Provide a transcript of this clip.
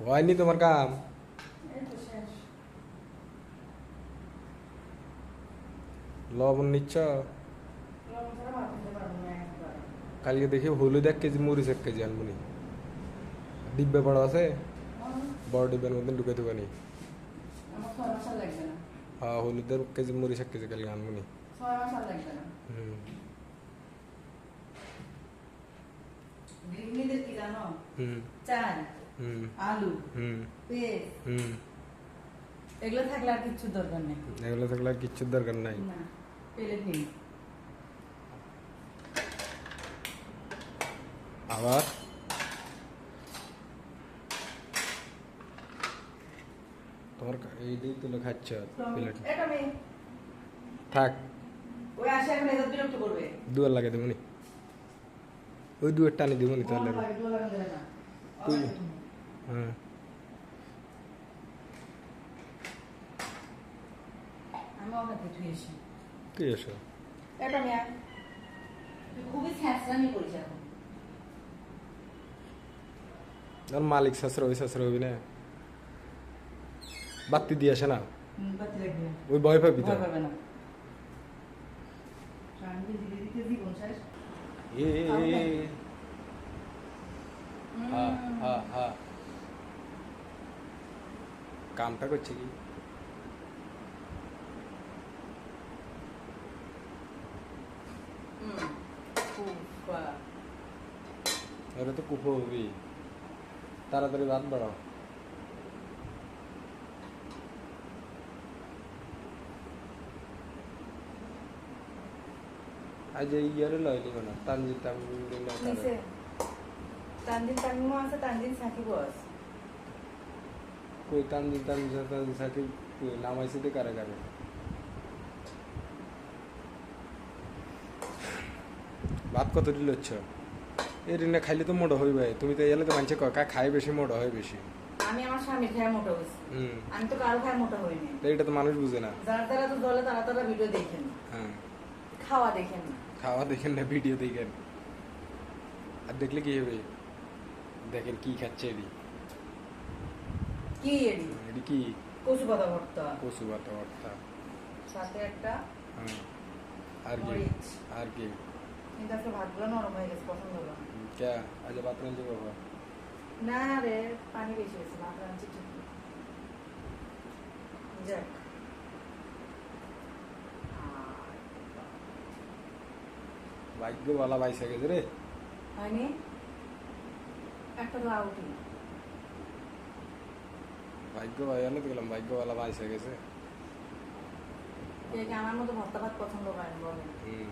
হয়নি তোমার কাম। লবণ নিচ্ছ? না কালকে দেখি হলুদ এক কেজি মরিচ এক কেজি আনবনি ডিব্বে বড় আছে? বড় ডিব্বার মধ্যে ঢুকে লাগবে না। হ্যাঁ হলুদের কেজি মরিচ এক কেজি কালকে লাগবে না। হুম। হুম। চাল আলু পেঁয়াজ এগুলো থাকলে আর কিচ্ছু দরকার নেই। এগুলো থাকলে আর কিচ্ছুর দরকার নাই। পেলে নিন আবার? তোমার কা- এই দিয়ে তুলে খাচ্ছ প্লেট। থাক। ওই আসে এখন এদের বিরক্ত করবে। দুয়ার লাগে দেবনি ওই দুয়ার টানি তাহলে? লাগে, দোয়া লাগানো যাবে না। তুই- হ্যাঁ। কি এসো? মালিক শাস্ত্র ওই শাস্ত্র হবি না? বাতি দিয়ে আসে না? হুম, বাতি লাগবে। না। ওই ভয় পাবি তো? কামটা করছে কি? তো কুপো হবি তাড়াতাড়ি ভাত বাড়াও আজ ইয়ারে তানজিদ তানজিদ নিচে তানজিন তানজিমও আছে তানজিন সাকিবও আছে। কই তানজিদ তানজিদ তানজিদ সাথে কই? নামাইছে তো কারে কারে? ভাত কত দিল এই রিনা খাইলে তো মোটা হইবে। তুমি তো এলে তো মানছে কা খাই বেশি মোটা হয় বেশি। আমি আমার স্বামীর খেয়ে মোটা হুম। আমি তো কারও খায় মোটা হইনি এটা তো মানুষ বুঝে না। যারা তারা তো দলে তারা তারা ভিডিও দেখেন হ্যাঁ। খাওয়া দেখেন। না খাওয়া দেখেন না ভিডিও দেখেন। আর দেখলে কি হবে? দেখেন কি খাচ্ছে এডি। কি এডি? এডি কি? কচু পাতা ভর্তা। কচু বাতা ভর্তা। সাথে একটা হ্যাঁ। আর কি? আর কি? কিন্তু আজকে ভাতগুলো নরম হয়ে গেছে পছন্দ হলো। কে? আজ ভাত বাবা? না রে পানি বেশি হয়েছে ভাত রাঁধছি ঠিক। যাক ভাগ্যওয়ালা বাইসে গেছে রে। হয়নি? একটা লাউ উঠি ভাগ্য ভাই তো গেলাম ভাগ্যওয়ালা বাইসে গেছে। আমার মতো ভর্তাভাত পছন্দ করেন বলেন? হুম।